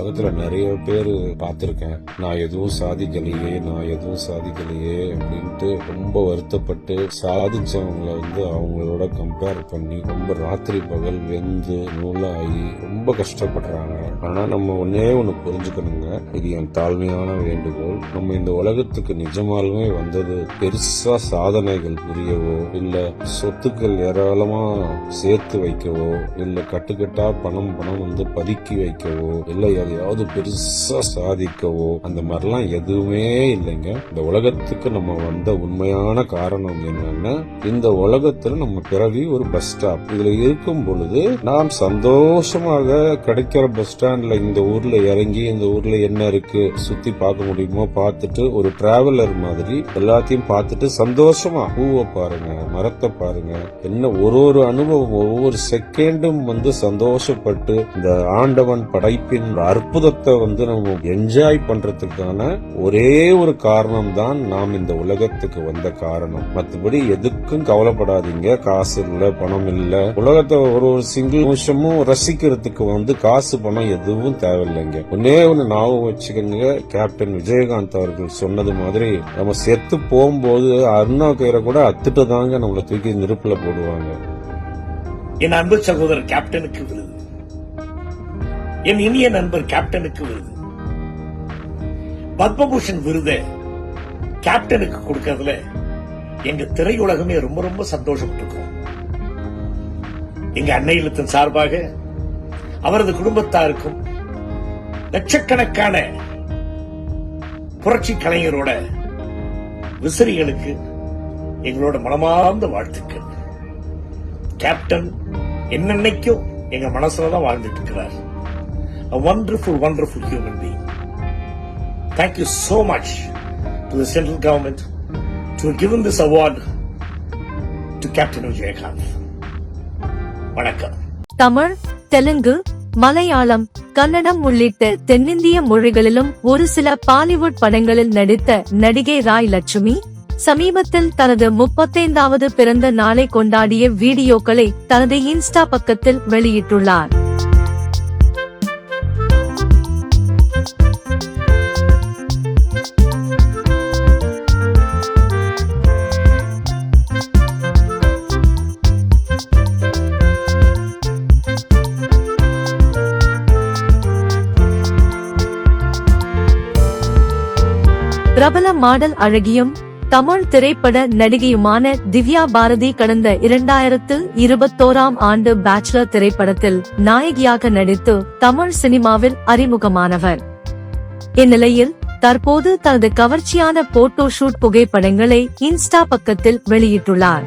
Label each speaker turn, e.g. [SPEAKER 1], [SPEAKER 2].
[SPEAKER 1] உலகத்தில் நிறைய பேர் பார்த்துருக்கேன். நான் எதுவும் சாதிக்கலையே நான் எதுவும் சாதிக்கலையே அப்படின்ட்டு ரொம்ப வருத்தப்பட்டு சாதிச்சவங்களை வந்து அவங்களோட கம்பேர் பண்ணி ரொம்ப ராத்திரி பகல் வெந்து நூலாகி ரொம்ப கஷ்டப்படுறாங்க. ஆனால் நம்ம ஒன்னே ஒன்று புரிஞ்சுக்கணுங்க. இது என் தாழ்மையான வேண்டுகோள். நம்ம இந்த உலகத்துக்கு நிஜமாலுமே வந்தது பெருசா சாதனைகள் புரியவோ இல்லை சொத்துக்கள் ஏராளமா சேர்த்து வைக்கவோ இல்லை கட்டுக்கட்டா பணம் பணம் வந்து பதுக்கி வைக்கவோ இல்லை எதையாவது பெருசா சாதிக்கவோ அந்த மாதிரிலாம் எதுவுமே இல்லைங்க. இந்த உலகத்துக்கு நம்ம வந்த உண்மையான காரணம் என்னன்னா இந்த உலகத்துல நம்ம பிறவி ஒரு பஸ் ஸ்டாப் இதுல இருக்கும் பொழுது நாம் சந்தோஷமாக கிடைக்கிற பஸ் ஸ்டாண்ட்ல இந்த ஊர்ல இறங்கி இந்த ஊர்ல என்ன இருக்கு சுத்தி பார்க்க முடியுமோ பார்த்துட்டு ஒரு டிராவலர் மாதிரி எல்லாத்தையும் பார்த்துட்டு சந்தோஷமா பூவை பாருங்க மரத்தை பாருங்க. என்ன ஒரு ஒரு அனுபவம் ஒவ்வொரு செகண்டும் வந்து சந்தோஷப்பட்டு இந்த ஆண்டவன் படைப்பின் அற்புதத்தை வந்து நம்ம என்ஜாய் பண்றதுக்கான ஒரே ஒரு காரணம் தான் நாம் இந்த உலகத்துக்கு வந்த காரணம். மற்றபடி எதுக்கும் கவலைப்படாதீங்க. காசு இல்ல பணம் இல்ல. உலகத்தை ஒரு ஒரு சிங்கிள் நிமிஷமும் ரசிக்கிறதுக்கு வந்து காசு பணம் எதுவும் தேவையில்லைங்க. ஒன்னே ஒன்று ஞாபகம் வச்சுக்கோங்க. கேப்டன் விஜயகாந்த் அவர்கள் சொன்னது மாதிரி நம்ம செத்து போகும்போது அருணா கயிறை கூட அத்துட்டு தாங்க நம்மளை தூக்கி நெருப்புல போடுவாங்க.
[SPEAKER 2] என் அன்பு சகோதரர் கேப்டனுக்கு விருது என் இனிய நண்பர் கேப்டனுக்கு விருது. பத்மபூஷன் விருதை கேப்டனுக்கு கொடுக்கறதுல எங்க திரையுலகமே ரொம்ப ரொம்ப சந்தோஷப்பட்டிருக்கோம். எங்க அன்னை இல்லத்தின் சார்பாக அவரது குடும்பத்தாருக்கும் லட்சக்கணக்கான புரட்சி கலைஞரோட விசிறிகளுக்கு எங்களோட மனமார்ந்த வாழ்த்துக்கள். கேப்டன் என்னன்னைக்கும் எங்க மனசுலதான் வாழ்ந்துட்டு இருக்கிறார். A wonderful wonderful human being. Thank you so much to the central government to have given this award to captain Vijaykanth வணக்கம்.
[SPEAKER 3] தமிழ் தெலுங்கு மலையாளம் கன்னடம் உள்ளிட்ட தென்னிந்திய மொழிகளிலும் ஒரு சில பாலிவுட் படங்களில் நடித்த நடிகை ராய் லட்சுமி சமீபத்தில் தனது முப்பத்தைந்தாவது பிறந்த நாளை கொண்டாடிய வீடியோக்களை தனது இன்ஸ்டா பக்கத்தில் வெளியிட்டுள்ளார். பிரபல மாடல் அழகியும் தமிழ் திரைப்பட நடிகையுமான திவ்யா பாரதி கடந்த இரண்டாயிரத்து இருபத்தோராம் ஆண்டு பேச்சுலர் திரைப்படத்தில் நாயகியாக நடித்து தமிழ் சினிமாவில் அறிமுகமானவர். இந்நிலையில் தற்போது தனது கவர்ச்சியான போட்டோ ஷூட் புகைப்படங்களை இன்ஸ்டா பக்கத்தில் வெளியிட்டுள்ளார்.